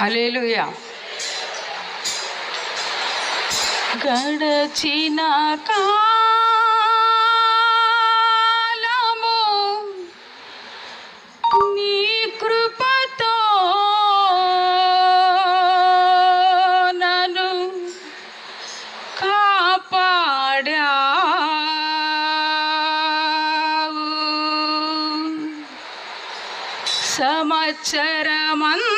Hallelujah గడచిన కాలము నీ కృపతో నన్ను కాపాడావు. సంవత్సరమంతయు